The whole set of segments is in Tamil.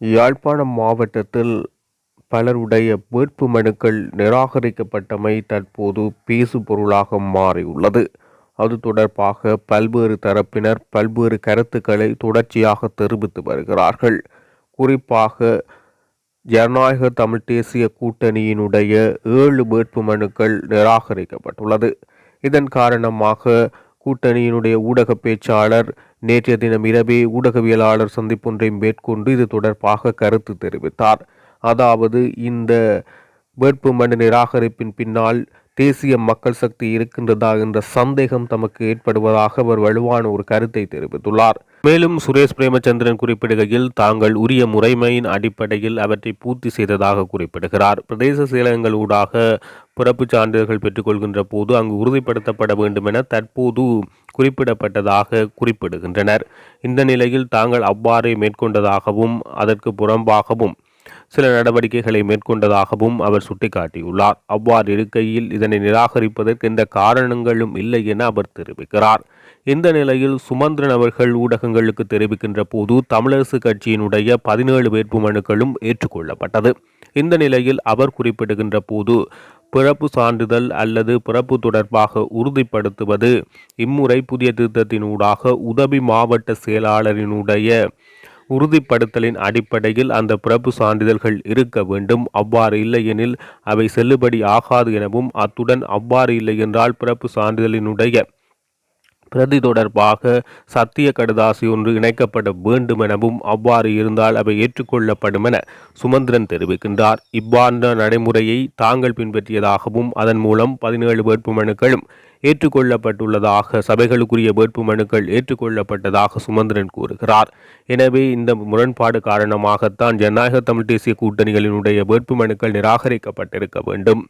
யாழ்ப்பாணம் மாவட்டத்தில் பலருடைய வேட்பு மனுக்கள் நிராகரிக்கப்பட்டமை தற்போது பேசு பொருளாக மாறியுள்ளது. அது தொடர்பாக பல்வேறு தரப்பினர் பல்வேறு கருத்துக்களை தொடர்ச்சியாக தெரிவித்து வருகிறார்கள். குறிப்பாக ஜனநாயக தமிழ் தேசிய கூட்டணியினுடைய ஏழு வேட்பு மனுக்கள் நிராகரிக்கப்பட்டுள்ளது. இதன் காரணமாக கூட்டணியினுடைய ஊடக பேச்சாளர் நேற்றைய தினம் இரவே ஊடகவியலாளர் சந்திப்பொன்றை மேற்கொண்டு இது தொடர்பாக கருத்து தெரிவித்தார். அதாவது இந்த வேட்புமனு நிராகரிப்பின் பின்னால் தேசிய மக்கள் சக்தி இருக்கின்றதா என்ற சந்தேகம் தமக்கு ஏற்படுவதாக அவர் வலுவான ஒரு கருத்தை தெரிவித்துள்ளார். மேலும் சுரேஷ் பிரேமச்சந்திரன் குறிப்பிடுகையில் தாங்கள் உரிய முறைமையின் அடிப்படையில் அவற்றை பூர்த்தி செய்ததாக குறிப்பிடுகிறார். பிரதேச செயலகங்கள் ஊடாக பிறப்புச் சான்றிதழ்கள் பெற்றுக்கொள்கின்ற போது அங்கு உறுதிப்படுத்தப்பட வேண்டும் என தற்போது குறிப்பிடப்பட்டதாக குறிப்பிடுகின்றனர். இந்த நிலையில் தாங்கள் அவ்வாறே மேற்கொண்டதாகவும் அதற்கு புறம்பாகவும் சில நடவடிக்கைகளை மேற்கொண்டதாகவும் அவர் சுட்டிக்காட்டியுள்ளார். அவ்வாறு இருக்கையில் இதனை நிராகரிப்பதற்கு எந்த காரணங்களும் இல்லை என அவர் தெரிவிக்கிறார். இந்த நிலையில் சுமந்திரன் அவர்கள் ஊடகங்களுக்கு தெரிவிக்கின்ற போது தமிழரசு கட்சியினுடைய பதினேழு வேட்புமனுக்களும் ஏற்றுக்கொள்ளப்பட்டது. இந்த நிலையில் அவர் குறிப்பிடுகின்ற போது பிறப்பு சான்றிதழ் அல்லது பிறப்பு தொடர்பாக உறுதிப்படுத்துவது இம்முறை புதிய திருத்தத்தினூடாக உதவி மாவட்ட செயலாளரினுடைய உறுதிப்படுத்தலின் அடிப்படையில் அந்த பிறப்பு சான்றிதழ்கள் இருக்க வேண்டும். அவ்வாறு இல்லையெனில் அவை செல்லுபடி ஆகாது எனவும் அத்துடன் அவ்வாறு இல்லை என்றால் பிறப்பு சான்றிதழினுடைய பிரதி தொடர்பாக சத்திய கடுதாசி ஒன்று இணைக்கப்பட வேண்டும் எனவும் அவ்வாறு இருந்தால் அவை ஏற்றுக்கொள்ளப்படும் என சுமந்திரன் தெரிவிக்கின்றார். இவ்வாண்ட நடைமுறையை தாங்கள் பின்பற்றியதாகவும் அதன் மூலம் பதினேழு வேட்புமனுக்களும் ஏற்றுக்கொள்ளப்பட்டுள்ளதாக சபைகளுக்குரிய வேட்புமனுக்கள் ஏற்றுக்கொள்ளப்பட்டதாக சுமந்திரன் கூறுகிறார். எனவே இந்த முரண்பாடு காரணமாகத்தான் ஜனநாயக தமிழ் தேசிய கூட்டணிகளினுடைய வேட்புமனுக்கள் நிராகரிக்கப்பட்டிருக்க வேண்டும்.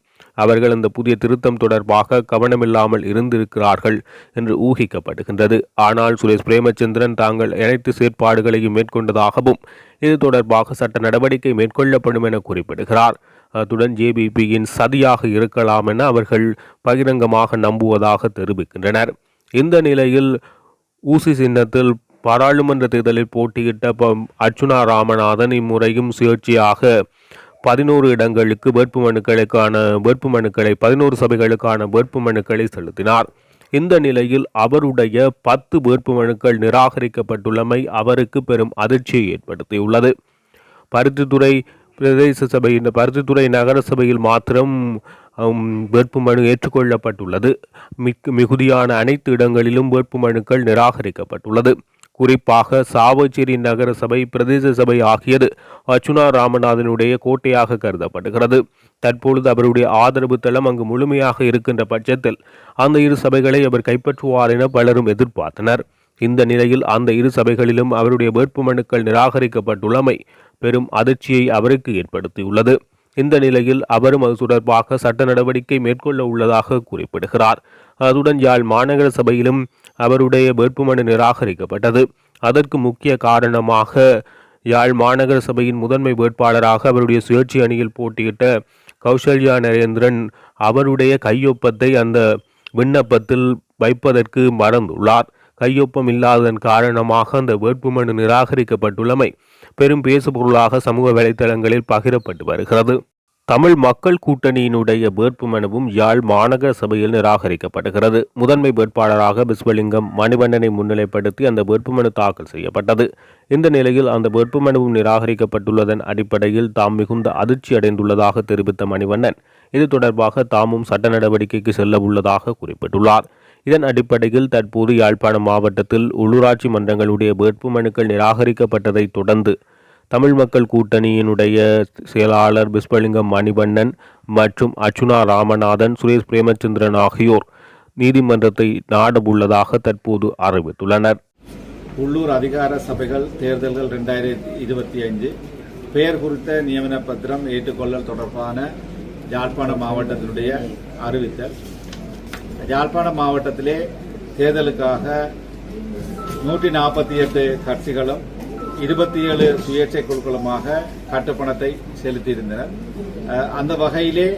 அவர்கள் அந்த புதிய திருத்தம் தொடர்பாக கவனமில்லாமல் இருந்திருக்கிறார்கள் என்று ஊகிக்கப்படுகின்றது. ஆனால் சுரேஷ் பிரேமச்சந்திரன் தாங்கள் அனைத்து செயற்பாடுகளையும் மேற்கொண்டதாகவும் இது தொடர்பாக சட்ட நடவடிக்கை மேற்கொள்ளப்படும் என குறிப்பிடுகிறார். அத்துடன் ஜேபிபியின் சதியாக இருக்கலாம் என அவர்கள் பகிரங்கமாக நம்புவதாக தெரிவிக்கின்றனர். இந்த நிலையில் ஊசி சின்னத்தில் பாராளுமன்ற தேர்தலில் போட்டியிட்ட அர்ச்சுனா ராமநாதன் இம்முறையும் சுயேட்சையாக பதினோரு இடங்களுக்கு வேட்புமனுக்களுக்கான வேட்புமனுக்களை பதினோரு சபைகளுக்கான வேட்புமனுக்களை செலுத்தினார். இந்த நிலையில் அவருடைய பத்து வேட்புமனுக்கள் நிராகரிக்கப்பட்டுள்ளமை அவருக்கு பெரும் அதிர்ச்சியை ஏற்படுத்தியுள்ளது. பருத்தித்துறை பிரதேச சபை இந்த பருத்தித்துறை நகர சபையில் மாத்திரம் வேட்புமனு ஏற்றுக்கொள்ளப்பட்டுள்ளது. மிக் மிகுதியான அனைத்து இடங்களிலும் வேட்புமனுக்கள் நிராகரிக்கப்பட்டுள்ளது. குறிப்பாக சாவச்சேரி நகர சபை பிரதேச சபை ஆகியது அர்ச்சுனா ராமநாதனுடைய கோட்டையாக கருதப்படுகிறது. தற்பொழுது அவருடைய ஆதரவு தளம் அங்கு முழுமையாக இருக்கின்ற பட்சத்தில் அந்த இரு சபைகளை அவர் கைப்பற்றுவார் என பலரும் எதிர்பார்த்தனர். இந்த நிலையில் அந்த இரு சபைகளிலும் அவருடைய வேட்புமனுக்கள் நிராகரிக்கப்பட்டுள்ளமை பெரும் அதிர்ச்சியை அவருக்கு ஏற்படுத்தியுள்ளது. இந்த நிலையில் அவரும் அது தொடர்பாக சட்ட நடவடிக்கை மேற்கொள்ள உள்ளதாக குறிப்பிடுகிறார். அதுடன் யாழ் மாநகர சபையிலும் அவருடைய வேட்புமனு நிராகரிக்கப்பட்டது. அதற்கு முக்கிய காரணமாக யாழ் மாநகர சபையின் முதன்மை வேட்பாளராக அவருடைய சுயேட்சை அணியில் போட்டியிட்ட கௌசல்யா நரேந்திரன் அவருடைய கையொப்பத்தை அந்த விண்ணப்பத்தில் வைப்பதற்கு மறந்துள்ளார். கையொப்பம் இல்லாததன் காரணமாக அந்த வேட்புமனு நிராகரிக்கப்பட்டுள்ளமை பெரும் பேசுபொருளாக சமூக வலைதளங்களில் பகிரப்பட்டு வருகிறது. தமிழ் மக்கள் கூட்டணியினுடைய வேட்புமனுவும் யாழ் மாநகர சபையில் நிராகரிக்கப்படுகிறது. முதன்மை வேட்பாளராக பிஸ்வலிங்கம் மணிவண்ணனை முன்னிலைப்படுத்தி அந்த வேட்புமனு தாக்கல் செய்யப்பட்டது. இந்த நிலையில் அந்த வேட்புமனுவும் நிராகரிக்கப்பட்டுள்ளதன் அடிப்படையில் தாம் மிகுந்த அதிர்ச்சி அடைந்துள்ளதாக தெரிவித்த மணிவண்ணன் இது தொடர்பாக தாமும் சட்ட நடவடிக்கைக்கு செல்ல உள்ளதாக குறிப்பிட்டுள்ளார். இதன் அடிப்படையில் தற்போது யாழ்ப்பாணம் மாவட்டத்தில் உள்ளூராட்சி மன்றங்களுடைய வேட்புமனுக்கள் நிராகரிக்கப்பட்டதை தொடர்ந்து தமிழ் மக்கள் கூட்டணியினுடைய செயலாளர் பிஸ்வலிங்கம் மணிவண்ணன் மற்றும் அர்ச்சுனா ராமநாதன் சுரேஷ் பிரேமச்சந்திரன் ஆகியோர் நீதிமன்றத்தை நாடவுள்ளதாக தற்போது அறிவித்துள்ளனர். உள்ளூர் அதிகார சபைகள் தேர்தல்கள் இரண்டாயிரத்தி இருபத்தி ஐந்து பெயர் குறித்த நியமன பத்திரம் ஏற்றுக்கொள்ளல் தொடர்பான யாழ்ப்பாண மாவட்டத்தினுடைய அறிவித்தல். ஜாழ்ப்பாண மாவட்டத்திலே தேர்தலுக்காக நூற்றி நாற்பத்தி எட்டு கட்சிகளும் இருபத்தி ஏழு சுயேட்சை குழுக்களுமாக கட்டுப்பணத்தை செலுத்தியிருந்தனர். அந்த வகையிலே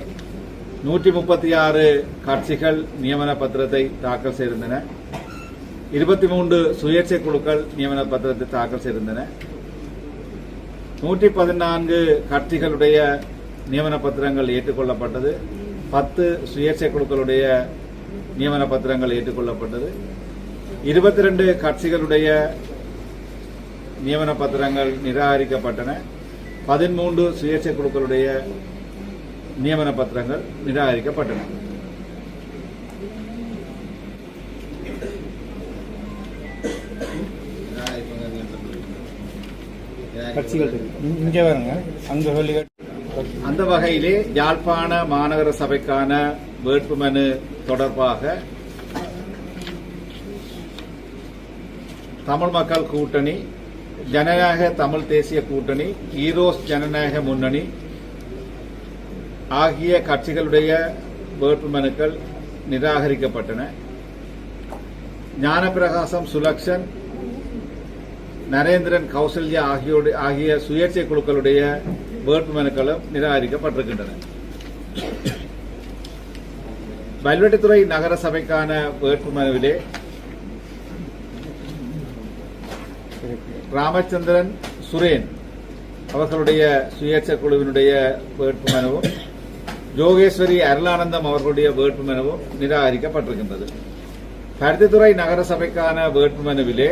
நூற்றி முப்பத்தி ஆறு கட்சிகள் நியமன பத்திரத்தை தாக்கல் செய்திருந்தன. இருபத்தி மூன்று சுயேட்சை குழுக்கள் நியமன பத்திரத்தை தாக்கல் செய்திருந்தன. நூற்றி பதினான்கு கட்சிகளுடைய நியமன பத்திரங்கள் ஏற்றுக்கொள்ளப்பட்டது. பத்து சுயேட்சை குழுக்களுடைய நியமன பத்திரங்கள் ஏற்றுக்கொள்ளப்பட்டது. இருபத்தி ரெண்டு கட்சிகளுடைய நியமன பத்திரங்கள் நிராகரிக்கப்பட்டன. பதிமூன்று சுயேட்சை குழுக்களுடைய நியமன பத்திரங்கள் நிராகரிக்கப்பட்டன. கட்சிகள் இங்க வருங்க. அங்க சொல்லி அந்த வகையிலே யாழ்ப்பாண மாநகர சபைக்கான வேட்புமனு தொடர்பாக தமிழ் மக்கள் கூட்டணி ஜனநாயக தமிழ் தேசிய கூட்டணி ஈரோஸ் ஜனநாயக முன்னணி ஆகிய கட்சிகளுடைய வேட்புமனுக்கள் நிராகரிக்கப்பட்டன. ஞானப்பிரகாசம் சுலக்ஷன் நரேந்திரன் கௌசல்யா ஆகியோடு ஆகிய சுயேட்சை குழுக்களுடைய வேட்புமனுக்களும் நிராகரிக்கப்பட்டிருக்கின்றன. வல்வெட்டித்துறை நகர சபைக்கான வேட்புமனுவிலே ராமச்சந்திரன் சுரேன் அவர்களுடைய சுயேட்சை குழுவினுடைய வேட்புமனுவும் ஜோகேஸ்வரி அருளானந்தம் அவர்களுடைய வேட்புமனுவும் நிராகரிக்கப்பட்டிருக்கின்றது. பருத்தித்துறை நகர சபைக்கான வேட்புமனுவிலே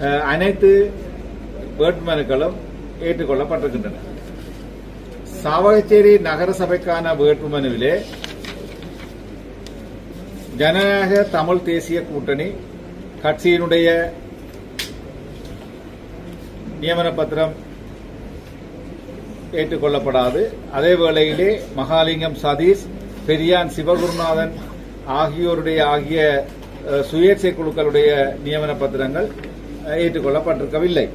அஹ், அனைத்து வேட்புமனுக்களும் ஏற்றுக்கொள்ளப்பட்டிருக்கின்றன. சாவகச்சேரி நகர சபைக்கான வேட்புமனுவிலே ஜனநாயக தமிழ் தேசிய கூட்டணி கட்சியினுடைய நியமன பத்திரம் ஏற்றுக்கொள்ளப்படாது. அதே வேளையிலே மகாலிங்கம் சதீஷ் பெரியான் சிவகுருநாதன் ஆகியோருடைய ஆகிய சுயேட்சை குழுக்களுடைய நியமன பத்திரங்கள் ஏற்றுக்கொள்ளப்பட்டிருக்கவில்லை.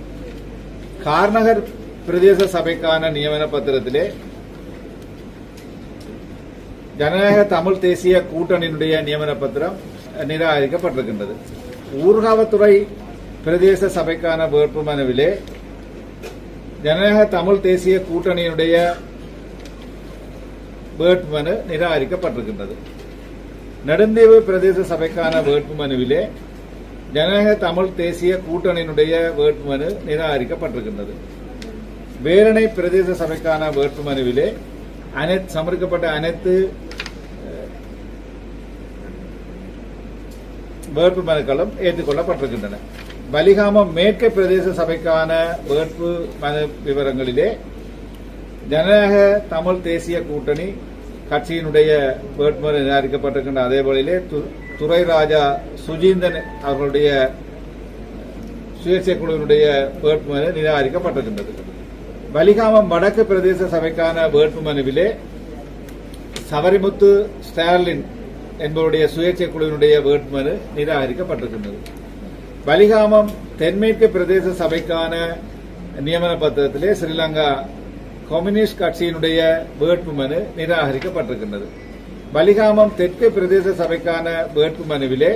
கார்நகர் பிரதேச சபைக்கான நியமன பத்திரத்திலே ஜனநாயக தமிழ் தேசிய கூட்டணியினுடைய நியமன பத்திரம் நிராகரிக்கப்பட்டிருக்கின்றது. ஊர்காவத்துறை பிரதேச சபைக்கான வேட்புமனுவிலே ஜனநாயக தமிழ் தேசிய கூட்டணியினுடைய வேட்புமனு நிராகரிக்கப்பட்டிருக்கின்றது. நெடுந்தீவு பிரதேச சபைக்கான வேட்புமனுவிலே ஜனநாயக தமிழ் தேசிய கூட்டணியினுடைய வேட்புமனு நிராகரிக்கப்பட்டிருக்கின்றது. வேரணை பிரதேச சபைக்கான வேட்புமனுவிலே அனைத்து சமர்க்கப்பட்ட அனைத்து வேட்புமனுக்களும் ஏற்றுக்கொள்ளப்பட்டிருக்கின்றன. பலிகாமம் மேற்கு பிரதேச சபைக்கான வேட்பு விவரங்களிலே ஜனநாயக தமிழ் தேசிய கூட்டணி கட்சியினுடைய வேட்புமனு நிராகரிக்கப்பட்டிருக்கின்ற அதே வேளையிலே து- ராஜா சுஜீந்தன் அவர்களுடைய சுயேட்சை குழுவினுடைய வேட்புமனு நிராகரிக்கப்பட்டிருக்கின்றது. வலிகாமம் வடக்கு பிரதேச சபைக்கான வேட்பு மனுவிலே சவரிமுத்து ஸ்டார்லின் என்பவருடைய சுயேட்சை குழுவினுடைய வேட்புமனு நிராகரிக்கப்பட்டிருக்கின்றது. பலிகாமம் தென்மேற்கு பிரதேச சபைக்கான நியமன பத்திரத்திலே ஸ்ரீலங்கா கம்யூனிஸ்ட் கட்சியினுடைய வேட்புமனு நிராகரிக்கப்பட்டிருக்கின்றது. பலிகாமம் தெற்கு பிரதேச சபைக்கான வேட்பு மனுவிலே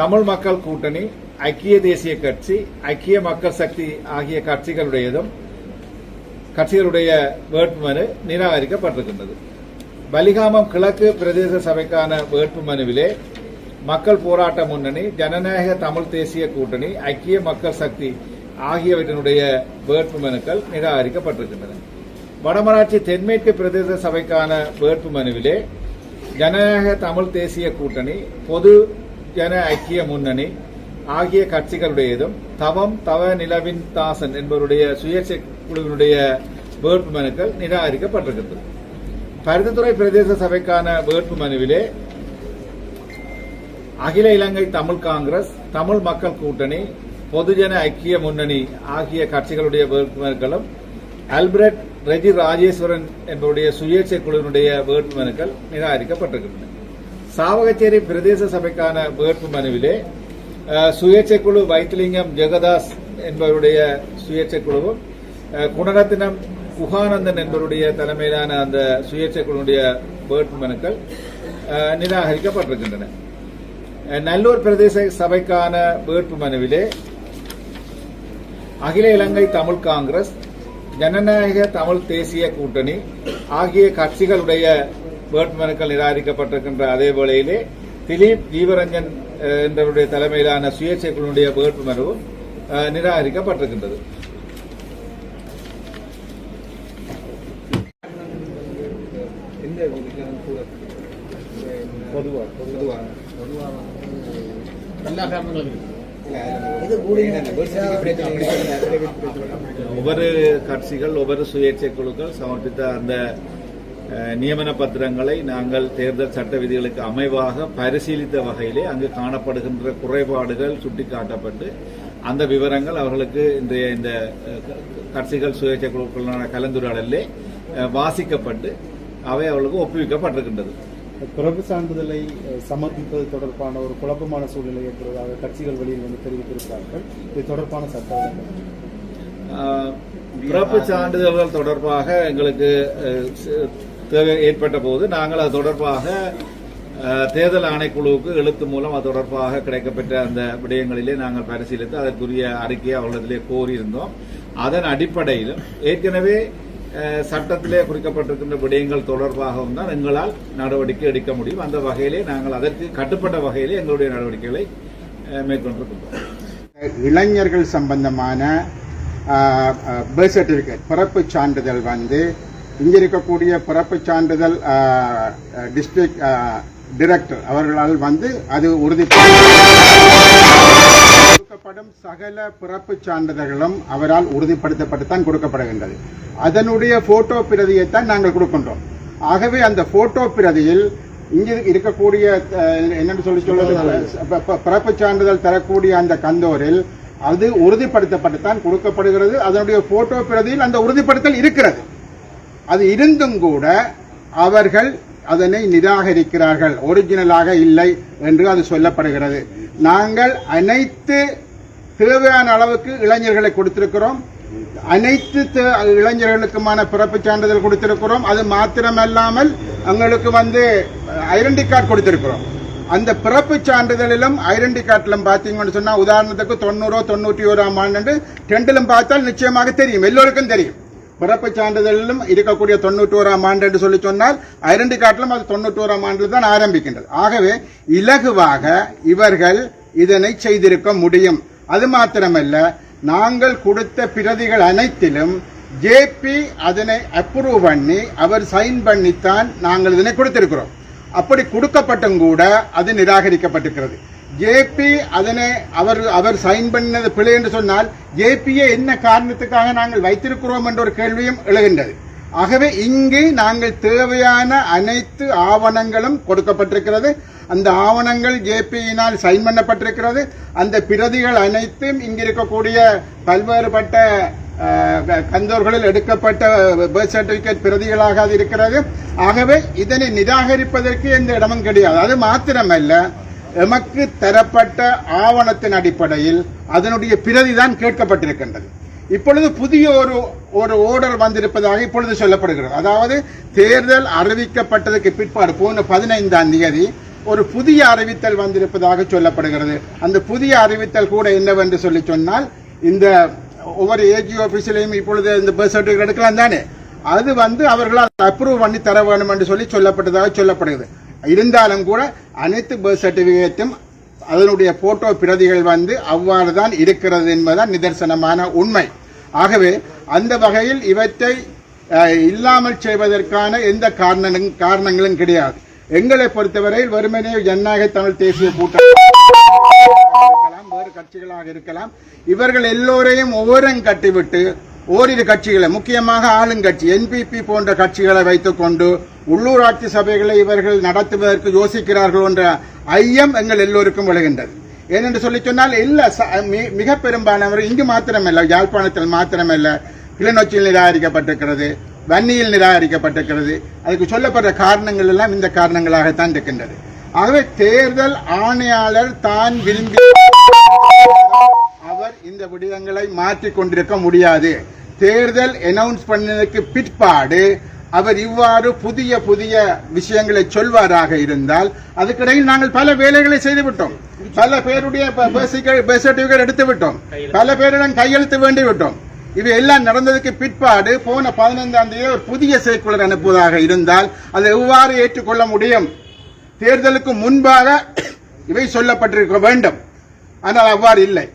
தமிழ் மக்கள் கூட்டணி ஐக்கிய தேசிய கட்சி ஐக்கிய மக்கள் சக்தி ஆகிய கட்சிகளுடையதும் கட்சிகளுடைய வேட்புமனு நிராகரிக்கப்பட்டிருக்கின்றது. பலிகாமம் கிழக்கு பிரதேச சபைக்கான வேட்புமனுவிலே மக்கள் போராட்ட முன்னணி ஜனநாயக தமிழ் தேசிய கூட்டணி ஐக்கிய மக்கள் சக்தி ஆகியவற்றினுடைய வேட்புமனுக்கள் நிராகரிக்கப்பட்டிருக்கின்றன. வடமராட்சி தென்மேற்கு பிரதேச சபைக்கான வேட்பு மனுவிலே ஜனநாயக தமிழ் தேசிய கூட்டணி பொது ஜன ஐக்கிய முன்னணி ஆகிய கட்சிகளுடையதும் தவம் தவ நிலவின் தாசன் என்பவருடைய சுயேட்சை குழுவினுடைய வேட்புமனுக்கள் நிராகரிக்கப்பட்டிருக்கிறது பருத்தித்துறை பிரதேச சபைக்கான வேட்பு மனுவிலே அகில இலங்கை தமிழ் காங்கிரஸ் தமிழ் மக்கள் கூட்டணி பொதுஜன ஐக்கிய முன்னணி ஆகிய கட்சிகளுடைய வேட்புமனுக்களும் அல்பிரட் ரெஜி ராஜேஸ்வரன் என்பவருடைய சுயேட்சை குழுவினுடைய வேட்புமனுக்கள் நிராகரிக்கப்பட்டிருக்கின்றன. சாவகச்சேரி பிரதேச சபைக்கான வேட்பு மனுவிலே சுயேட்சை குழு வைத்திலிங்கம் ஜெகதாஸ் என்பவருடைய சுயேட்சை குழுவும் குணரத்தினம் குகானந்தன் என்பவருடைய தலைமையிலான அந்த சுயேட்சை குழுவுடைய வேட்புமனுக்கள் நிராகரிக்கப்பட்டிருக்கின்றன. நல்லூர் பிரதேச சபைக்கான வேட்புமனுவிலே அகில இலங்கை தமிழ் காங்கிரஸ் ஜனநாயக தமிழ் தேசிய கூட்டணி ஆகிய கட்சிகளுடைய வேட்புமனுக்கள் நிராகரிக்கப்பட்டிருக்கின்ற அதே வேளையிலே திலீப் தீபரஞ்சன் என்றவருடைய தலைமையிலான சுயேட்சை குழுவுடைய வேட்புமனுவும் நிராகரிக்கப்பட்டிருக்கின்றது எல்லா காரணங்களும் இருக்கு. ஒவ்வொரு கட்சிகள் ஒவ்வொரு சுயேட்சை குழுக்கள் சமர்ப்பித்த அந்த நியமன பத்திரங்களை நாங்கள் தேர்தல் சட்ட விதிகளுக்கு அமைவாக பரிசீலித்த வகையிலே அங்கு காணப்படுகின்ற குறைபாடுகள் சுட்டிக்காட்டப்பட்டு அந்த விவரங்கள் அவர்களுக்கு இன்றைய இந்த கட்சிகள் சுயேட்சை குழுக்களுடனான கலந்துரையாடலே வாசிக்கப்பட்டு அவை அவர்களுக்கு ஒப்புவிக்கப்பட்டிருக்கின்றது. பிறப்பு சான்றிதழை சமர்ப்பிப்பது தொடர்பான ஒரு குழப்பமான சூழ்நிலை ஏற்படுவதாக கட்சிகள் வெளியில் வந்து தெரிவித்திருக்கிறார்கள். இது தொடர்பான சட்டம் பிறப்பு சான்றிதழ்கள் தொடர்பாக எங்களுக்கு தேவை ஏற்பட்ட போது நாங்கள் அது தொடர்பாக தேர்தல் ஆணைக்குழுவுக்கு எழுத்து மூலம் அது தொடர்பாக கிடைக்கப்பெற்ற அந்த விடயங்களிலே நாங்கள் பரிசீலித்து அதற்குரிய அறிக்கையை அவர்களிடத்திலே கோரியிருந்தோம். அதன் அடிப்படையிலும் ஏற்கனவே சட்டத்திலே குறிக்கப்பட்டிருக்கின்ற விடயங்கள் தொடர்பாகவும் தான் எங்களால் நடவடிக்கை எடுக்க முடியும். அந்த வகையிலே நாங்கள் அதற்கு கட்டுப்பட்ட வகையிலே எங்களுடைய நடவடிக்கைகளை மேற்கொண்டிருக்கின்றோம் இளைஞர்கள் சம்பந்தமான பர்த் சர்டிபிகேட் பிறப்பு சான்றிதழ் வந்து இங்கே இருக்கக்கூடிய பிறப்பு சான்றிதழ் டிஸ்ட்ரிக்ட் டிரெக்டர் அவர்களால் வந்து அது உறுதி கொடுக்கப்படும் சகல பிறப்பு சான்றிதழ்களும் அவரால் உறுதிப்படுத்தப்பட்டுத்தான் கொடுக்கப்படுகின்றது. அதனுடைய போட்டோ பிரதியைத்தான் நாங்கள் கொடுக்கின்றோம். ஆகவே அந்த போட்டோ பிரதியில் இங்கு இருக்கக்கூடிய என்னன்னு சொல்லி சொல்வது பிறப்பு சான்றிதழ் தரக்கூடிய அந்த கந்தோரில் அது உறுதிப்படுத்தப்பட்டுத்தான் கொடுக்கப்படுகிறது. அதனுடைய போட்டோ பிரதியில் அந்த உறுதிப்படுத்தல் இருக்கிறது. அது இருந்தும் கூட அவர்கள் அதனை நிராகரிக்கிறார்கள். ஒரிஜினலாக இல்லை என்று அது சொல்லப்படுகிறது. நாங்கள் அனைத்து தேவையான அளவுக்கு இளைஞர்களை கொடுத்திருக்கிறோம். அனைத்து இளைஞர்களுக்குமான பிறப்பு சான்றிதழ் கொடுத்திருக்கிறோம். அது மாத்திரமல்லாமல் எங்களுக்கு வந்து ஐடென்டி கார்டு கொடுத்திருக்கிறோம். அந்த பிறப்பு சான்றிதழிலும் ஐடென்டி கார்டிலும் பார்த்தீங்கன்னு சொன்னால் உதாரணத்துக்கு தொண்ணூறோ தொண்ணூற்றி ஓராம் ஆண்டு ரெண்டிலும் பார்த்தால் நிச்சயமாக தெரியும். எல்லோருக்கும் தெரியும். பிறப்பு சான்றிதழிலும் இருக்கக்கூடிய தொண்ணூற்றி ஓராம் ஆண்டு என்று சொல்லி சொன்னால் ஐடென்டி கார்டிலும் அது தொண்ணூற்றி ஓராம் ஆண்டு தான் ஆரம்பிக்கின்றது. ஆகவே இலகுவாக இவர்கள் இதனை செய்திருக்க முடியும். அது மாத்திரமல்ல நாங்கள் கொடுத்த பிரதிகள் அனைத்திலும் ஜேபி அதனை அப்ரூவ் பண்ணி அவர் சைன் பண்ணித்தான் நாங்கள் இதனை கொடுத்திருக்கிறோம். அப்படி கொடுக்கப்பட்டும் கூட அது நிராகரிக்கப்பட்டிருக்கிறது. ஜேபி அதனை அவர் அவர் சைன் பண்ணது பிழை என்று சொன்னால் ஜேபியை என்ன காரணத்துக்காக நாங்கள் வைத்திருக்கிறோம் என்ற ஒரு கேள்வியும் எழுகின்றது. ஆகவே இங்கு நாங்கள் தேவையான அனைத்து ஆவணங்களும் கொடுக்கப்பட்டிருக்கிறது. அந்த ஆவணங்கள் ஜேபியினால் சைன் பண்ணப்பட்டிருக்கிறது. அந்த பிரதிகள் அனைத்தும் இங்கு இருக்கக்கூடிய பல்வேறுபட்ட கந்தோர்களில் எடுக்கப்பட்ட பர்த் சர்டிபிகேட் பிரதிகளாக அது இருக்கிறது. ஆகவே இதனை நிராகரிப்பதற்கு எந்த இடமும் கிடையாது. அது மாத்திரமல்ல எமக்கு தரப்பட்ட ஆவணத்தின் அடிப்படையில் அதனுடைய பிரதி தான் கேட்கப்பட்டிருக்கின்றது. இப்பொழுது புதிய ஒரு ஒரு ஓர்டர் வந்திருப்பதாக இப்பொழுது சொல்லப்படுகிறது. அதாவது தேர்தல் அறிவிக்கப்பட்டதுக்கு பிற்பாடு போன பதினைந்தாம் தேதி ஒரு புதிய அறிவித்தல் வந்திருப்பதாக சொல்லப்படுகிறது. அந்த புதிய அறிவித்தல் கூட என்னவென்று சொல்லி சொன்னால் இந்த ஒவ்வொரு ஏஜி ஆபீஸிலையும் இப்பொழுது இந்த பர்த் சர்டிபிகேட் எடுக்கலாம் தானே? அது வந்து அவர்களால் அப்ரூவ் பண்ணி தர வேண்டும் என்று சொல்லி சொல்லப்பட்டதாக சொல்லப்படுகிறது. இருந்தாலும் கூட அனைத்து பர்த் சர்டிபிகேட்டும் அதனுடைய போட்டோ பிரதிகள் வந்து அவ்வாறு தான் இருக்கிறது என்பதுதான் நிதர்சனமான உண்மை. ஆகவே அந்த வகையில் இவற்றை இல்லாமல் செய்வதற்கான எந்த காரணங்களும் காரணங்களும் கிடையாது. எங்களை பொறுத்தவரையில் வெறுமனே ஜனநாயக தமிழ் தேசிய கூட்டம் இருக்கலாம் வேறு கட்சிகளாக இருக்கலாம். இவர்கள் எல்லோரையும் ஒவ்வொரு கட்டிவிட்டு ஓரிரு கட்சிகளை முக்கியமாக ஆளுங்கட்சி என்பிபி போன்ற கட்சிகளை வைத்துக்கொண்டு உள்ளூராட்சி சபைகளை இவர்கள் நடத்துவதற்கு யோசிக்கிறார்கள் என்ற ஐயம் எங்கள் எல்லோருக்கும் விழுகின்றது. ஏனென்று சொல்லி சொன்னால் இல்ல ச- மி- மிக பெரும்பாலானவர் இங்கு மாத்திரமல்ல யாழ்ப்பாணத்தில் மாத்திரமல்ல கிளிநொச்சியில் நிராகரிக்கப்பட்டிருக்கிறது வன்னியில் நிராகரிக்கப்பட்டிருக்கிறது. அதுக்கு சொல்லப்படுற காரணங்கள் எல்லாம் இந்த காரணங்களாகத்தான் இருக்கின்றது. ஆகவே தேர்தல் ஆணையாளர் தான் விரும்பி அவர் இந்த விடயங்களை மாற்றிக் கொண்டிருக்க முடியாது. தேர்தல் அனௌன்ஸ் பண்ணதுக்கு பிற்பாடு அவர் இவ்வாறு புதிய புதிய விஷயங்களை சொல்வாராக இருந்தால் அதுக்கிடையில் நாங்கள் பல வேலைகளை செய்துவிட்டோம். பல பேருடைய பர்த் சர்டிபிகேட் எடுத்து விட்டோம் பல பேரிடம் கையெழுத்து வேண்டி விட்டோம் இவை எல்லாம் நடந்ததுக்கு பிற்பாடு போன பதினைந்தாம் தேதி ஒரு புதிய செயற்குழு அனுப்புவதாக இருந்தால் அதை எவ்வாறு ஏற்றுக்கொள்ள முடியும்? தேர்தலுக்கு முன்பாக இவை சொல்லப்பட்டிருக்க வேண்டும். ஆனால் அவ்வாறு இல்லை.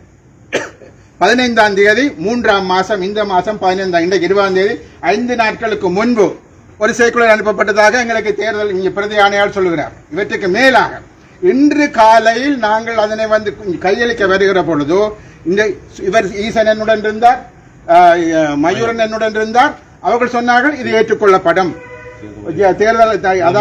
பதினைந்தாம் தேதி மூன்றாம் மாதம் இந்த மாதம் பதினைந்தாம் இன்றைக்கு இருபதாம் தேதி ஐந்து நாட்களுக்கு முன்பு ஒரு செய்குழு அனுப்பப்பட்டதாக எங்களுக்கு தேர்தல் இங்கே பிரதி ஆணையாளர் சொல்லுகிறார். இவற்றுக்கு மேலாக இன்று காலையில் நாங்கள் அதனை வந்து கையளிக்க வருகிற பொழுதோ இந்த இவர் ஈசன் என்னுடன் இருந்தார் மயூரன் என்னுடன் இருந்தார் அவர்கள் சொன்னார்கள் இது ஏற்றுக்கொள்ளப்படும். தேர்தல்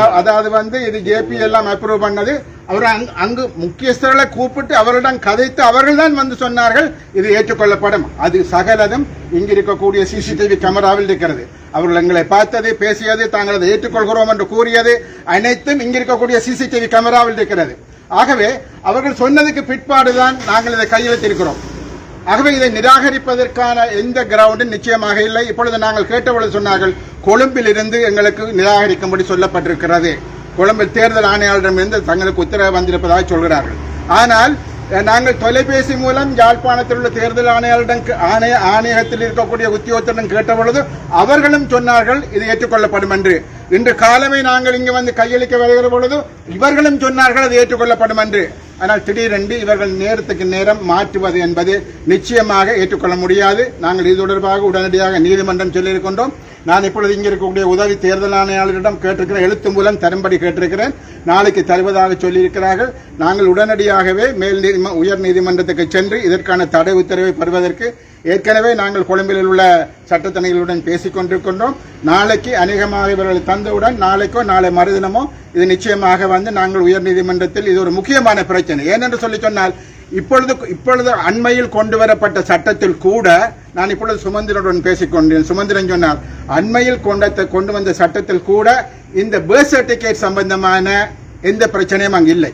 அதாவது வந்து இது ஜேபி எல்லாம் அப்ரூவ் பண்ணது. அவர் அங்கு- அங்கு முக்கியஸ்தர்களை கூப்பிட்டு அவரிடம் கதைத்து அவர்கள் தான் வந்து சொன்னார்கள். இது ஏற்றுக்கொள்ளப்படும். அது சகலதும் இங்கு இருக்கக்கூடிய சிசிடிவி கேமராவில் இருக்கிறது. அவர்கள் எங்களை பார்த்தது பேசியது தாங்கள் அதை ஏற்றுக்கொள்கிறோம் என்று கூறியது அனைத்தும் இங்கு இருக்கக்கூடிய சிசிடிவி கேமராவில் இருக்கிறது. ஆகவே அவர்கள் சொன்னதுக்கு பிற்பாடுதான் நாங்கள் இதை கையெழுத்திருக்கிறோம். ஆகவே இதை நிராகரிப்பதற்கான எந்த கிரவுண்டும் நிச்சயமாக இல்லை. இப்பொழுது நாங்கள் கேட்டபொழுது சொன்னார்கள் கொழும்பில் இருந்து எங்களுக்கு நிராகரிக்கும்படி சொல்லப்பட்டிருக்கிறது. கொழும்பில் தேர்தல் ஆணையாளரிடமிருந்து தங்களுக்கு உத்தரவு வந்திருப்பதாக சொல்கிறார்கள். ஆனால் நாங்கள் தொலைபேசி மூலம் யாழ்ப்பாணத்தில் உள்ள தேர்தல் ஆணையாளரிடம் ஆணைய ஆணையகத்தில் இருக்கக்கூடிய உத்தியோகத்திடம் கேட்டபொழுது அவர்களும் சொன்னார்கள் இது ஏற்றுக்கொள்ளப்படும் என்று. இன்று காலமே நாங்கள் இங்கு வந்து கையளிக்க வருகிற பொழுது இவர்களும் சொன்னார்கள் அது ஏற்றுக்கொள்ளப்படும் என்று. ஆனால் திடீரென்று இவர்கள் நேரத்துக்கு நேரம் மாற்றுவது என்பது நிச்சயமாக ஏற்றுக்கொள்ள முடியாது. நாங்கள் இது தொடர்பாக உடனடியாக நீதிமன்றம் சொல்லியிருக்கின்றோம். நான் இப்பொழுது இங்கே இருக்கக்கூடிய உதவி தேர்தல் ஆணையாளரிடம் கேட்டிருக்கிறேன். எழுத்து மூலம் தரும்படி கேட்டிருக்கிறேன். நாளைக்கு தருவதாக சொல்லியிருக்கிறார்கள். நாங்கள் உடனடியாகவே மேல் நீதிம உயர் நீதிமன்றத்துக்கு சென்று இதற்கான தடை உத்தரவை பெறுவதற்கு ஏற்கனவே நாங்கள் கொழும்பில் உள்ள சட்டத்தணிகளுடன் பேசிக் கொண்டிருக்கின்றோம். நாளைக்கு அநேகமாக இவர்கள் தந்தவுடன் நாளைக்கோ நாளை மறுதினமோ இது நிச்சயமாக வந்து நாங்கள் உயர் நீதிமன்றத்தில் இது ஒரு முக்கியமான பிரச்சனை. ஏனென்று சொல்லி சொன்னால் இப்பொழுது இப்பொழுது அண்மையில் கொண்டு வரப்பட்ட சட்டத்தில் கூட நான் இப்பொழுது சுமந்திரனுடன் பேசிக்கொண்டேன் சுமந்திரன் சொன்னார் அண்மையில் கொண்ட கொண்டு வந்த சட்டத்தில் கூட இந்த பேர்த் சர்டிஃபிகேட் சம்பந்தமான எந்த பிரச்சனையும் அங்கு இல்லை.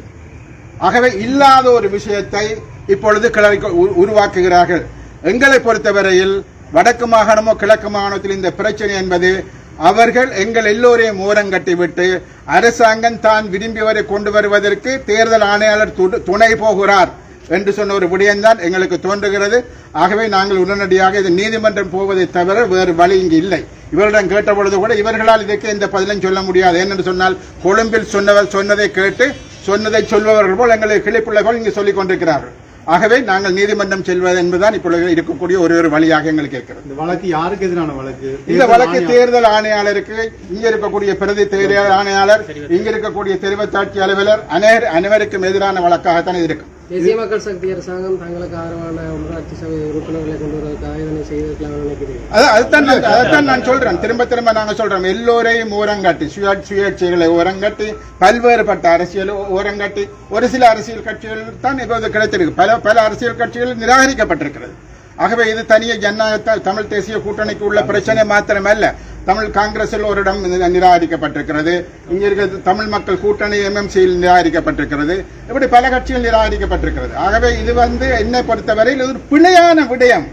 ஆகவே இல்லாத ஒரு விஷயத்தை இப்பொழுது கிளறி உ- உருவாக்குகிறார்கள். எங்களை பொறுத்தவரையில் வடக்கு மாகாணமோ கிழக்கு மாகாணத்தில் இந்த பிரச்சனை என்பது அவர்கள் எங்கள் எல்லோரையும் ஓரங்கட்டிவிட்டு அரசாங்கம் தான் விரும்பியவரை கொண்டு வருவதற்கு தேர்தல் ஆணையாளர் துணை போகிறார். என்று சொன்ன ஒரு விடயம்தான் எங்களுக்கு தோன்றுகிறது. ஆகவே நாங்கள் உடனடியாக இது நீதிமன்றம் போவதை தவிர வேறு வழி இங்கு இல்லை. இவரிடம் கேட்ட பொழுது கூட இவர்களால் இதற்கு எந்த பதிலும் சொல்ல முடியாது. ஏனென்று சொன்னால் கொழும்பில் சொன்னவர் சொன்னதை கேட்டு சொன்னதை சொல்பவர்கள் போல் எங்களை கிளிப்பிள்ளைகள் இங்கு சொல்லிக் கொண்டிருக்கிறார்கள். ஆகவே நாங்கள் நீதிமன்றம் செல்வது என்பதுதான் இப்பொழுது இருக்கக்கூடிய ஒரு ஒரு வழியாக எங்களுக்கு இருக்கிறது இந்த வழக்கு யாருக்கு எதிரான வழக்கு? இந்த வழக்கு தேர்தல் ஆணையாளருக்கு இங்க இருக்கக்கூடிய பிரதி தேர்தல் ஆணையாளர் இங்க இருக்கக்கூடிய தெரிவத்தாட்சி அலுவலர் அனைவர் அனைவருக்கும் எதிரான வழக்காகத்தான் இது இருக்கும் தேசிய மக்கள் சக்தி அரசாங்கம் தங்களுக்கு ஆதரவான உள்ளாட்சி சபை உறுப்பினர்களை கொண்டு வருவதற்காக இதனை செய்திருக்கலாம் நினைக்கிறீங்க அது- அதுதான் நான் அதைத்தான் நான் சொல்றேன். திரும்ப திரும்ப நாங்க சொல்றோம். எல்லோரையும் ஓரங்காட்டி சுய சுயேட்சைகளை ஓரங்காட்டி பல்வேறுபட்ட அரசியல் ஓரங்காட்டி ஒரு சில அரசியல் கட்சிகள் தான் இப்போது கிடைத்திருக்கு. பல பல அரசியல் கட்சிகள் நிராகரிக்கப்பட்டிருக்கிறது. ஆகவே இது தனியே ஜனநாயக தமிழ் தேசிய கூட்டணிக்கு உள்ள பிரச்சனை மாத்திரமல்ல. தமிழ் காங்கிரஸில் ஒரு இடம் நிராகரிக்கப்பட்டிருக்கிறது. இங்கே இருக்கிறது தமிழ் மக்கள் கூட்டணி எம்எம்சியில் நிராகரிக்கப்பட்டிருக்கிறது. இப்படி பல கட்சிகள் நிராகரிக்கப்பட்டிருக்கிறது. ஆகவே இது வந்து என்னை பொறுத்தவரையில் இது ஒரு பிழையான விடயம்.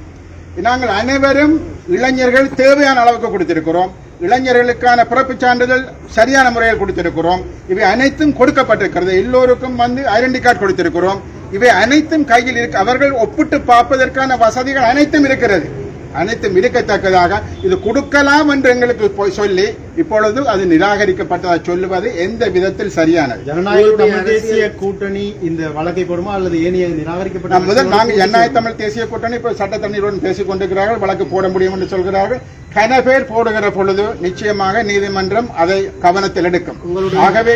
நாங்கள் அனைவரும் இளைஞர்கள் தேவையான அளவுக்கு கொடுத்திருக்கிறோம். இளைஞர்களுக்கான பிறப்புச் சான்றிதழ் சரியான முறையில் கொடுத்திருக்கிறோம். இவை அனைத்தும் கொடுக்கப்பட்டிருக்கிறது. எல்லோருக்கும் வந்து ஐடென்டி கார்டு கொடுத்திருக்கிறோம். இவை அனைத்தும் கையில் இருக்கு அவர்கள் ஒப்பிட்டு பார்ப்பதற்கான வசதிகள் அனைத்தும் இருக்கிறது. அனைத்தும் இருக்கத்தக்கதாக இது கொடுக்கலாம் என்று எங்களுக்கு போய் சொல்லி இப்பொழுது அது நிராகரிக்கப்பட்டதாக சொல்லுவது எந்த விதத்தில் சரியானது? ஜனநாயக தமிழ் தேசிய கூட்டணி இந்த வழக்கை போடுமா அல்லது ஏனைய நிராகரிக்கப்பட்ட முதல் நாங்கள் ஜனநாயக தமிழ் தேசிய கூட்டணி இப்போ சட்டத்தண்ணீருடன் பேசிக் கொண்டிருக்கிறார்கள் வழக்கு போட முடியும் என்று சொல்கிறார்கள். கன பேர் போடுகிற பொழுது நிச்சயமாக நீதிமன்றம் அதை கவனத்தில் எடுக்கும். ஆகவே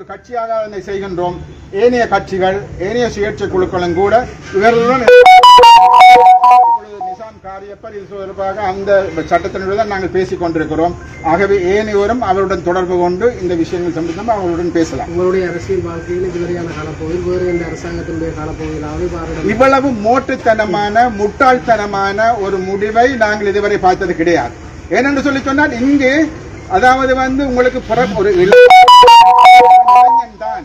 ஒரு கட்சியாக அதனை செய்கின்றோம். ஏனைய கட்சிகள் ஏனைய சுயேட்சை குழுக்களும் கூட இவர்களுடன் நிசாம் காரியப்பர் இது தொடர்பாக அந்த சட்டத்தினுடன் தான் நாங்கள் பேசிக் கொண்டிருக்கிறோம். ஆகவே ஏனையோரும் அவருடன் தொடர்பு கொண்டு இந்த விஷயங்கள் சம்பந்தமாக அவருடன் பேசலாம். உங்களுடைய அரசியல் வாழ்க்கையில் இதுவரையான காலப்பகுதியில் வேறு எந்த அரசாங்கத்தினுடைய காலப்பகுதியிலாவது இவ்வளவு மோட்டுத்தனமான முட்டாள்தனமான ஒரு முடிவை நாங்கள் இதுவரை பார்த்தது கிடையாது. ஏனென்று சொல்லி சொன்னால் இங்கு அதாவது வந்து உங்களுக்கு பிற- ஒரு இளைஞன் தான்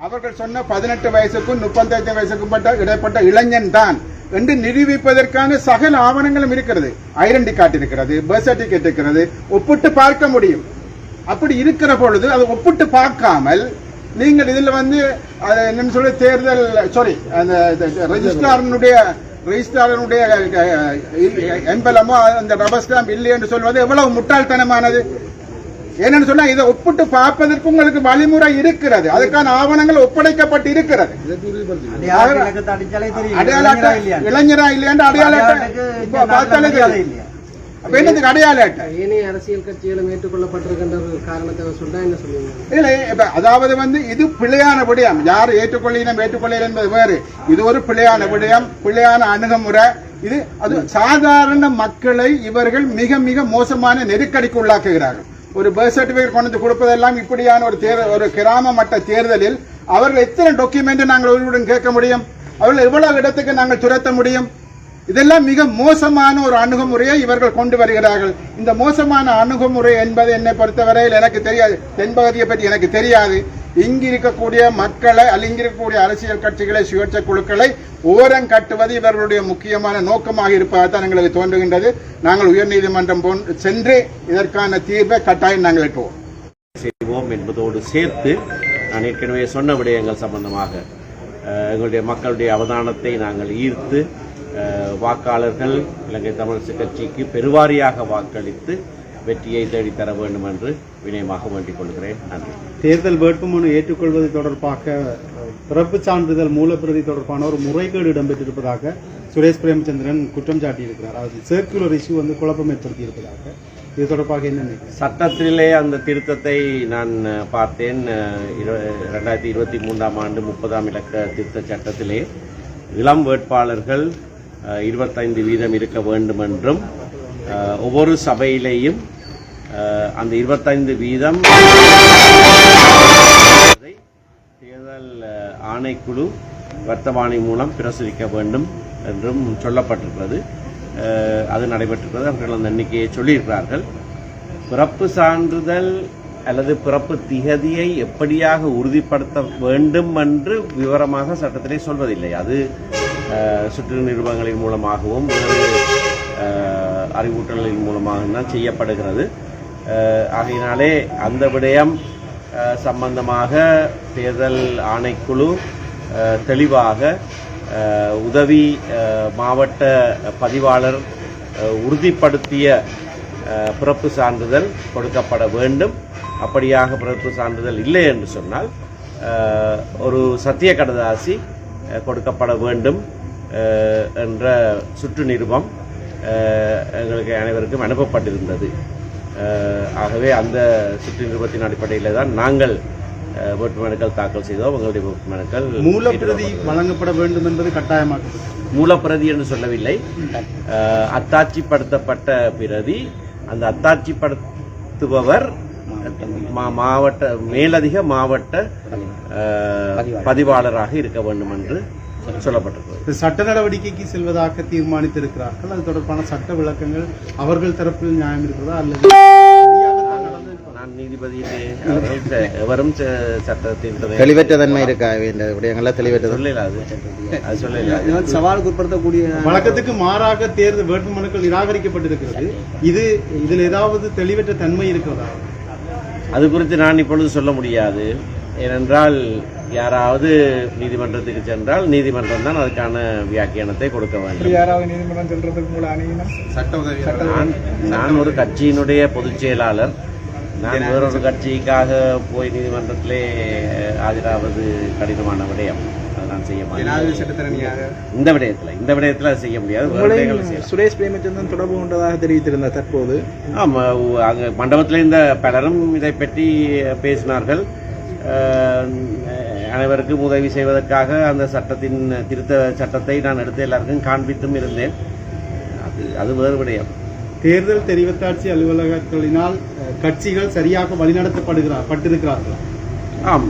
அவர்கள் சொன்ன பதினெட்டு வயசுக்கும் முப்பத்தஞ்சு வயசுக்கும் இடைப்பட்ட இளைஞன் தான் என்று நிரூபிப்பதற்கான சகல ஆவணங்களும் இருக்கிறது. ஐடென்டி கார்டு இருக்கிறது பர்த் சர்டிபிகேட் இருக்கிறது ஒப்பிட்டு பார்க்க முடியும். அப்படி இருக்கிற பொழுது அதை ஒப்பிட்டு பார்க்காமல் நீங்கள் இதுல வந்து அது என்னன்னு சொல்லி தேர்தல் சாரி அந்த ரெஜிஸ்ட்ராரனுடைய ரெஜிஸ்ட்ராரனுடைய எம்பலமோ அந்த ரபர் ஸ்டாம்ப் இல்லை என்று சொல்வது எவ்வளவு முட்டாள்தனமானது? ஏன்னு சொன்னா இதை ஒப்பிட்டு பார்ப்பதற்கு உங்களுக்கு வழிமுறை இருக்கிறது. அதுக்கான ஆவணங்கள் ஒப்படைக்கப்பட்டு இருக்கிறது. அடையாள இளைஞரா இல்லையாண்டு அடையாள. அப்ப அடையாள அட்டை ஏனைய அரசியல் கட்சிகளும் ஏற்றுக்கொள்ளப்பட்டிருக்கின்ற ஒரு காரணத்தை சொன்னா என்ன சொல்லுவீங்க? இல்லை இப்ப அதாவது வந்து இது பிழையான விடயம். யார் ஏற்றுக்கொள்ளினம் ஏற்றுக்கொள்ளையில் என்பது வேறு. இது ஒரு பிழையான விடயம் பிழையான அணுகுமுறை. இது அது சாதாரண மக்களை இவர்கள் மிக மிக மோசமான நெருக்கடிக்கு உள்ளாக்குகிறார்கள். ஒரு பர்த் சர்டிபிகேட் கொண்டு வந்து கொடுப்பதெல்லாம் இப்படியான ஒரு தேர் ஒரு கிராம மட்ட தேர்தலில் அவர்கள் எத்தனை டாக்குமெண்ட் நாங்கள் ஒருவருடன் கேட்க முடியும்? அவர்கள் எவ்வளவு இடத்துக்கு நாங்கள் துரத்த முடியும்? இதெல்லாம் மிக மோசமான ஒரு அணுகுமுறையை இவர்கள் கொண்டு வருகிறார்கள். இந்த மோசமான அணுகுமுறை என்பது என்னை பொறுத்தவரையில் எனக்கு தெரியாது. தென்பகுதியை பற்றி எனக்கு தெரியாது. இங்கு இருக்கக்கூடிய மக்களை அல்ல இருக்கக்கூடிய அரசியல் கட்சிகளை சுயேட்சை குழுக்களை ஓரம் கட்டுவது இவர்களுடைய முக்கியமான நோக்கமாக இருப்பதாகத்தான் எங்களுக்கு தோன்றுகின்றது. நாங்கள் உயர்நீதிமன்றம் சென்று இதற்கான தீர்வை கட்டாயம் நாங்கள் எட்டுவோம் செய்வோம் என்பதோடு சேர்த்து நான் ஏற்கனவே சொன்ன விடயங்கள் சம்பந்தமாக எங்களுடைய மக்களுடைய அவதானத்தை நாங்கள் ஈர்த்து வாக்காளர்கள் இலங்கை தமிழரசு கட்சிக்கு பெருவாரியாக வாக்களித்து வெற்றியை தேடித்தர வேண்டும் என்று வினயமாக வேண்டிக் கொள்கிறேன். நன்றி. தேர்தல் வேட்புமனு ஏற்றுக்கொள்வது தொடர்பாக அஹ், பிறப்புச் சான்றிதழ் மூலப்பிரதி தொடர்பான ஒரு முறைகேடு இடம்பெற்றிருப்பதாக சுரேஷ் பிரேமச்சந்திரன் குற்றம் சாட்டியிருக்கிறார். அது சர்க்குலர் இஷ்யூ வந்து குழப்பம் ஏற்படுத்தி இருப்பதாக இது தொடர்பாக என்ன? சட்டத்திலே அந்த திருத்தத்தை நான் பார்த்தேன். ரெண்டாயிரத்தி இருபத்தி மூன்றாம் ஆண்டு முப்பதாம் இலக்க திருத்த சட்டத்திலே இளம் வேட்பாளர்கள் இருபத்தைந்து வீதம் இருக்க வேண்டும் என்றும் ஒவ்வொரு சபையிலேயும் அந்த இருபத்தைந்து வீதம் தேர்தல் ஆணைக்குழு வர்த்தமானி மூலம் பிரசுரிக்க வேண்டும் என்றும் சொல்லப்பட்டிருக்கிறது. அது நடைபெற்றிருக்கிறது. அவர்கள் அந்த எண்ணிக்கையை சொல்லியிருக்கிறார்கள். பிறப்பு சான்றிதழ் அல்லது பிறப்பு திகதியை எப்படியாக உறுதிப்படுத்த வேண்டும் என்று விவரமாக சட்டத்திலே சொல்வதில்லை. அது சுற்று நிறுவனங்களின் மூலமாகவும் வேறு அஹ், அறிவூட்டல்களின் மூலமாகவும் தான் செய்யப்படுகிறது ஆகையினாலே அந்த விடயம் சம்பந்தமாக தேர்தல் ஆணைக்குழு தெளிவாக உதவி மாவட்ட பதிவாளர் உறுதிப்படுத்திய பிறப்பு சான்றிதழ் கொடுக்கப்பட வேண்டும். அப்படியாக பிறப்பு சான்றிதழ் இல்லை என்று சொன்னால் ஒரு சத்திய கடதாசி கொடுக்கப்பட வேண்டும் என்ற சுற்று நிருபம் எங்களுக்கு அனைவருக்கும் அனுப்பப்பட்டிருந்தது. ஆகவே அந்த சுற்று நிருபத்தின் அடிப்படையில் தான் நாங்கள் வேட்புமனுக்கள் தாக்கல் செய்தோம். உங்களுடைய வேட்புமனுக்கள் மூலப்பிரதி வழங்கப்பட வேண்டும் என்பது கட்டாயமாக்கப்பட்டது. மூலப்பிரதி என்று சொல்லவில்லை. அத்தாட்சிப்படுத்தப்பட்ட பிரதி அந்த அத்தாட்சிப்படுத்துபவர் மாவட்ட மேலதிக மாவட்ட பதிவாளராக இருக்க வேண்டும் என்று சொல்லப்பட்டிருக்கிறது. சட்ட நடவடிக்கைக்கு செல்வதாக தீர்மானித்திருக்கிறார்கள். அது தொடர்பான சட்ட விளக்கங்கள் அவர்கள் தரப்பில் நியாயம் இருக்கிறதா அல்லது? நான் ச- எவரும் ச- சட்டத்தின் தெளிவற்ற தன்மை இருக்கா? இந்த விடயங்கள்லாம் தெளிவற்றது. சொல்லல அது சொல்லல. சவாலுக்கு உட்படுத்தக்கூடிய வழக்கத்துக்கு மாறாக தேர்தல் வேட்புமனுக்கள் நிராகரிக்கப்பட்டிருக்கிறது. இது இதில் ஏதாவது தெளிவற்ற தன்மை இருக்கிறதா? அது குறித்து நான் இப்பொழுது சொல்ல முடியாது. ஏனென்றால் யாராவது நீதிமன்றத்துக்கு சென்றால் நீதிமன்றம் தான் அதுக்கான வியாக்கியானத்தை கொடுக்க வேண்டும். யாராவது நீதிமன்றம் செல்றதுக்கு நான் நான் ஒரு கட்சியினுடைய பொதுச் செயலாளர். நான் வேறொரு கட்சிக்காக போய் நீதிமன்றத்திலே ஆஜராவது கடினமான விடயம். அதை நான் செய்ய மாட்டேன். இந்த விடயத்தில் இந்த விடயத்தில் அதை செய்ய முடியாது. சுரேஷ் பிரேமச்சந்திரன் தொடர்பு கொண்டதாக தெரிவித்திருந்தார் தற்போது. ஆமா உ- அங்க மண்டபத்தில் இந்த பலரும் இதை பற்றி பேசினார்கள். அனைவருக்கும் உதவி செய்வதற்காக அந்த சட்டத்தின் திருத்த சட்டத்தை நான் எடுத்து எல்லாருக்கும் காண்பித்தும் இருந்தேன். அது அது வேறு விடயம். தேர்தல் தெரிவத்தாட்சி அலுவலகங்களினால் கட்சிகள் சரியாக வழிநடத்தப்படுகிறார் பட்டிருக்கிறார்கள்? ஆம்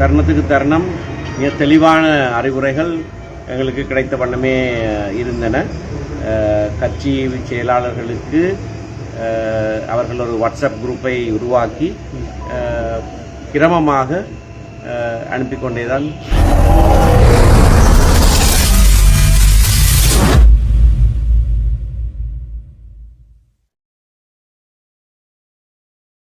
தருணத்துக்கு தருணம் மிக தெளிவான அறிவுரைகள் எங்களுக்கு கிடைத்த வண்ணமே இருந்தன. கட்சி செயலாளர்களுக்கு அவர்கள் ஒரு வாட்ஸ்அப் குரூப்பை உருவாக்கி கிரமமாக அஹ், அனுப்பிக்